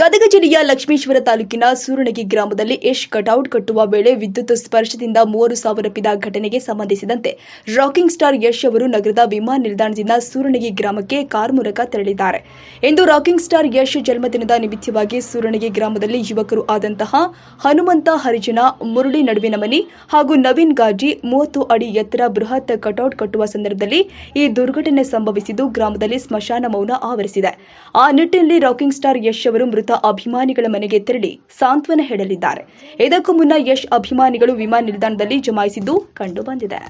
ಗದಗ ಜಿಲ್ಲೆಯ ಲಕ್ಷ್ಮೇಶ್ವರ ತಾಲೂಕಿನ ಸೂರಣಗಿ ಗ್ರಾಮದಲ್ಲಿ ಯಶ್ ಕಟೌಟ್ ಕಟ್ಟುವ ವೇಳೆ ವಿದ್ಯುತ್ ಸ್ಪರ್ಶದಿಂದ ಮೂವರು ಸಾವನ್ನಪ್ಪಿದ ಘಟನೆಗೆ ಸಂಬಂಧಿಸಿದಂತೆ ರಾಕಿಂಗ್ ಸ್ಟಾರ್ ಯಶ್ ಅವರು ನಗರದ ವಿಮಾನ ನಿಲ್ದಾಣದಿಂದ ಸೂರಣಗಿ ಗ್ರಾಮಕ್ಕೆ ಕಾರ್ ಮೂಲಕ ತೆರಳಿದ್ದಾರೆ. ಇಂದು ರಾಕಿಂಗ್ ಸ್ಟಾರ್ ಯಶ್ ಜನ್ಮದಿನದ ನಿಮಿತ್ತವಾಗಿ ಸೂರಣಗಿ ಗ್ರಾಮದಲ್ಲಿ ಯುವಕರು ಆದಂತಹ ಹನುಮಂತ ಹರಿಜನ ಮುರಳಿ ನಡುವಿನ ಮನಿ ಹಾಗೂ ನವೀನ್ ಗಾಜಿ ಮೂವತ್ತು ಅಡಿ ಎತ್ತರ ಬೃಹತ್ ಕಟೌಟ್ ಕಟ್ಟುವ ಸಂದರ್ಭದಲ್ಲಿ ಈ ದುರ್ಘಟನೆ ಸಂಭವಿಸಿದ್ದು ಗ್ರಾಮದಲ್ಲಿ ಸ್ಮಶಾನ ಮೌನ ಆವರಿಸಿದೆ. ಆ ನಿಟ್ಟಿನಲ್ಲಿ ರಾಕಿಂಗ್ ಸ್ಟಾರ್ ಯಶ್ ಅವರು ಮೃತ ಅಭಿಮಾನಿಗಳ ಮನೆಗೆ ತೆರಳಿ ಸಾಂತ್ವನ ಹೇಳಲಿದ್ದಾರೆ. ಇದಕ್ಕೂ ಮುನ್ನ ಯಶ್ ಅಭಿಮಾನಿಗಳು ವಿಮಾನ ನಿಲ್ದಾಣದಲ್ಲಿ ಜಮಾಯಿಸಿದ್ದು ಕಂಡು ಬಂದಿದೆ.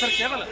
ಸರ್ ಕೇಳಲ್ಲ